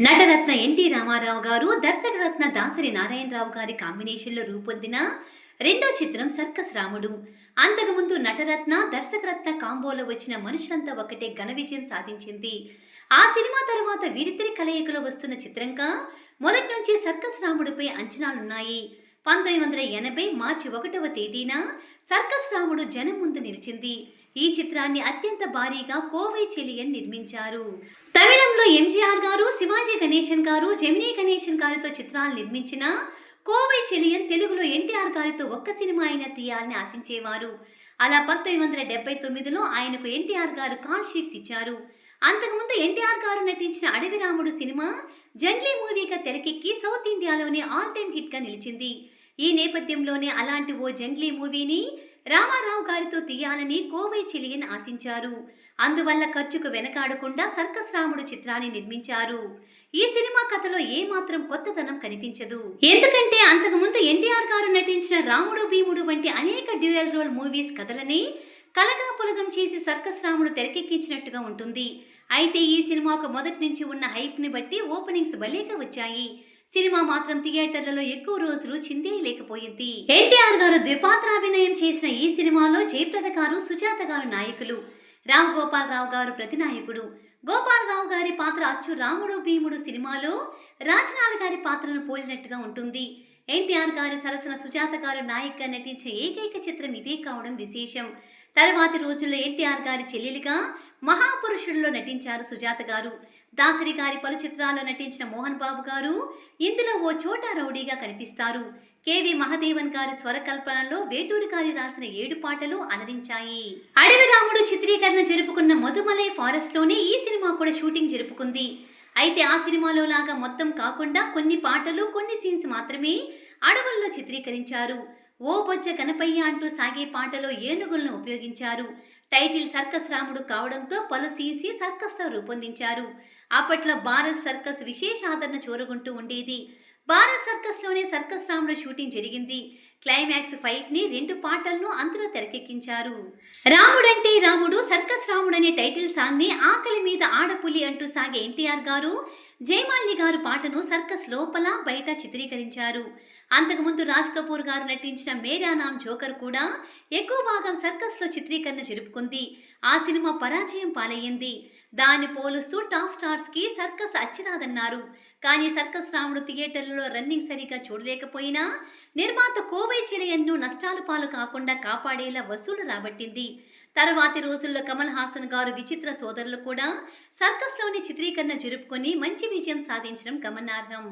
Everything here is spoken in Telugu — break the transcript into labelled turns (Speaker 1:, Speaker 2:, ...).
Speaker 1: నటరత్న ఎన్టీ రామారావు గారు దర్శకరత్న దాసరి నారాయణరావు గారి కాంబినేషన్లో రూపొందిన రెండో చిత్రం సర్కస్ రాముడు. అంతకుముందు నటరత్న దర్శకరత్న కాంబోలో వచ్చిన మనుషులంతా ఒకటే ఘన విజయం సాధించింది. ఆ సినిమా తర్వాత వీరిద్దరి కలయికలో వస్తున్న చిత్రంగా మొదటి నుంచి సర్కస్ రాముడిపై అంచనాలున్నాయి. పంతొమ్మిది వందల ఎనభై మార్చి ఒకటవ తేదీన సర్కస్ రాముడు జనం ముందు నిలిచింది. ఈ చిత్రాన్ని అత్యంత భారీగా కోవై చెలియన్ నిర్మించారు. తమిళంలో ఎంజీఆర్ గారు శివాజీ గణేశన్ గారు జమినీ గణేశన్ గారితో చిత్రాలు నిర్మించిన కోవై చెలియన్ తెలుగులో ఎన్టీఆర్ గారితో ఒక్క సినిమా అయినా తీయాలని ఆశించేవారు. అలా పంతొమ్మిది వందల డెబ్బై తొమ్మిదిలో ఆయనకు ఎన్టీఆర్ గారు కాల్ షీట్స్ ఇచ్చారు. అంతకుముందు ఎన్టీఆర్ గారు నటించిన అడవి రాముడు సినిమా జంగ్లీ మూవీగా తెరకెక్కి సౌత్ ఇండియాలోనే ఆల్ టైమ్ హిట్గా నిలిచింది. ఈ నేపథ్యంలోనే అలాంటి ఓ జంగ్లీ మూవీని రామారావు గారితో తీయాలని కోవై చిలియన్ ఆశించారు. అందువల్ల ఖర్చుకు వెనకాడకుండా సర్కస్ రాముడు చిత్రాన్ని నిర్మించారు. ఈ సినిమా కథలో ఏమాత్రం కొత్తదనం కనిపించదు. ఎందుకంటే అంతకుముందు ఎన్టీఆర్ గారు నటించిన రాముడు భీముడు వంటి అనేక డ్యూయల్ రోల్ మూవీస్ కథలని కలగా పులగం చేసి సర్కస్ రాముడు తెరకెక్కించినట్టుగా ఉంటుంది. అయితే ఈ సినిమాకు మొదటి నుంచి ఉన్న హైప్ని బట్టి ఓపెనింగ్స్ భలేగా వచ్చాయి. సినిమా మాత్రం థియేటర్లలో ఎక్కువ రోజులు చిందేయలేకపోయింది ఎన్టీఆర్ గారు ద్విపాత్రాభినయం చేసిన ఈ సినిమాలో జయప్రద గారు సుజాత గారు నాయకులు. రామ్ గారు ప్రతినాయకుడు. గోపాలరావు గారి పాత్ర అచ్చు రాముడు భీముడు సినిమాలో రాజనాల గారి పాత్రను పోలినట్టుగా ఉంటుంది. ఎన్టీఆర్ గారి సరసన సుజాత గారు నాయికగా నటించే ఏకైక చిత్రం ఇదే కావడం విశేషం. తర్వాతి రోజుల్లో ఎన్టీఆర్ గారి చెల్లెలిగా మహాపురుషుడిలో నటించారు సుజాత గారు. దాసరి గారి పలు చిత్రాల్లో నటించిన మోహన్ బాబు గారు ఇందులో ఓ చోటా రౌడీగా కనిపిస్తారు. కేవి మహదేవన్ గారి స్వరకల్పనలో వేటూరి గారి రాసిన ఏడు పాటలు అలరించాయి. అడవి రాముడు చిత్రీకరణ జరుపుకున్న మధుమలై ఫారెస్ట్లోనే ఈ సినిమా కూడా షూటింగ్ జరుపుకుంది. అయితే ఆ సినిమాలో లాగా మొత్తం కాకుండా కొన్ని పాటలు కొన్ని సీన్స్ మాత్రమే అడవుల్లో చిత్రీకరించారు. ఓ బొజ్జ గణపయ్య అంటూ సాగే పాటలో ఏనుగులను ఉపయోగించారు. టైటిల్ సర్కస్ రాముడు కావడంతో పలు సీసీ సర్కస్లో రూపొందించారు. అప్పట్లో భారత్ సర్కస్ విశేష ఆదరణ చూరగొంటూ ఉండేది. భారత్ సర్కస్లోనే సర్కస్ రాముడు షూటింగ్ జరిగింది. క్లైమాక్స్ ఫైట్ని రెండు పాటలను అందులో తెరకెక్కించారు. రాముడంటే రాముడు సర్కస్ రాముడు అనే టైటిల్ సాంగ్ని ఆకలి మీద ఆడపులి అంటూ సాగే ఎన్టీఆర్ గారు జయమాల్ని గారు పాటను సర్కస్ లోపల బయట చిత్రీకరించారు. అంతకుముందు రాజ్ కపూర్ గారు నటించిన మేరా నామ్ జోకర్ కూడా ఎక్కువ భాగం సర్కస్లో చిత్రీకరణ జరుపుకుంది. ఆ సినిమా పరాజయం పాలయ్యింది. దాన్ని పోలుస్తూ టాప్ స్టార్స్కి సర్కస్ అచ్చిరాదన్నారు. కానీ సర్కస్ రాముడు థియేటర్లలో రన్నింగ్ సరిగా చూడలేకపోయినా నిర్మాత కోవై చెలయన్ను నష్టాలు పాలు కాకుండా కాపాడేలా వసూలు రాబట్టింది. తర్వాతి రోజుల్లో కమల్ హాసన్ గారు విచిత్ర సోదరులు కూడా సర్కస్లోని చిత్రీకరణ జరుపుకొని మంచి విజయం సాధించడం గమనార్హం.